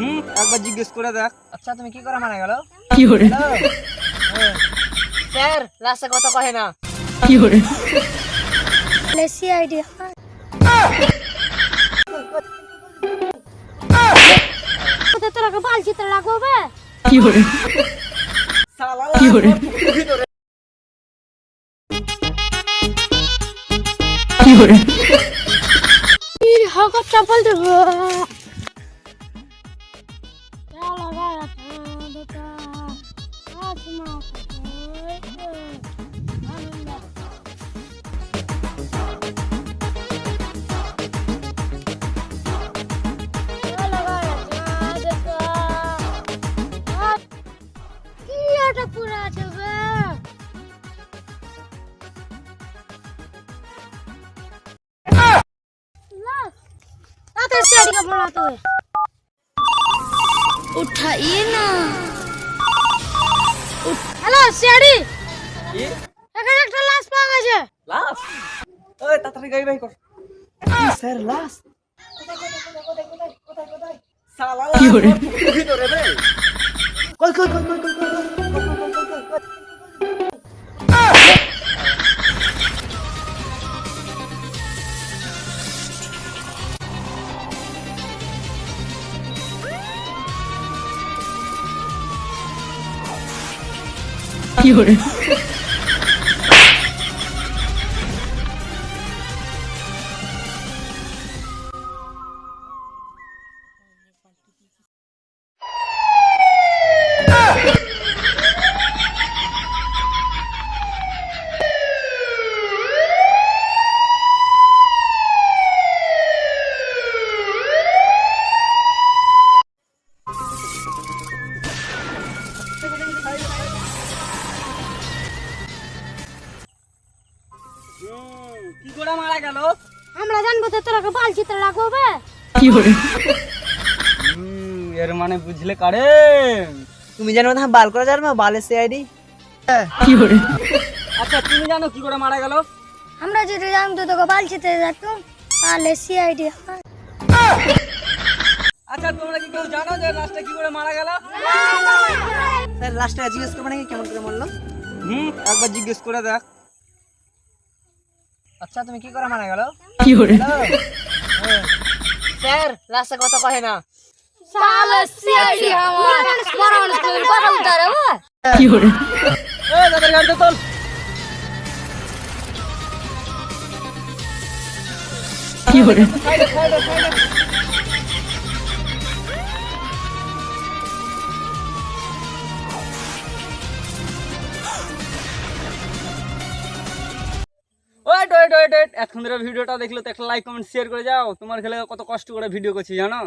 হুম একবার জিজ্ঞেস করে দেখ। আচ্ছা তুমি কি করে মারা গেল? কি হরে হ্যাঁ। স্যার লাস্টে কথা কহে না। কি হরে লেসি আইডিয়া তোরা বাল চিত্র লাগবো বে। কি হরে কি হরে কি এটা পুরো আছে বে তাতে সিআইডি का बोला तो उठाइए ना হ্যালো কি? এখানে একটা লাশ পাওয়া গেছে। লাশ? ওই তাড়াতাড়ি গাড়ি বাই কর। স্যার লাশ? কোথায় কোথায় কোথায় কোথায় ভিতরে রে। কই কই কই কই কই কই? 有 কি করে মারা গেল। আমরা জানব তো তোরা বাল চিত্র রাখবে এর মানে বুঝলে কারে? তুমি জানো না বাল করে জানো বালের আইডি। কি করে আচ্ছা তুমি জানো কি করে মারা গেল? আমরা যদি জানতো তোকে বাল চিত্রে রাখতাম বালের আইডি আচ্ছা তোমরা কি কেউ জানো যে লাস্টে কি করে মারা গেল? স্যার লাস্টে জিজ্ঞেস করবে নাকি? কেমন করে মরলো? হুম একবার জিজ্ঞেস করে দেখ। আচ্ছা তুমি কি করে মানে গেল? কি করে হ্যাঁ। স্যার রাস্তা কথা কহে না। আচ্ছা। কি করে কি করে ধরে ভিডিওটা দেখলে তো একটা লাইক কমেন্ট শেয়ার করে যাও। তোমার খেলে কত কষ্ট করে ভিডিও করছি, জানো?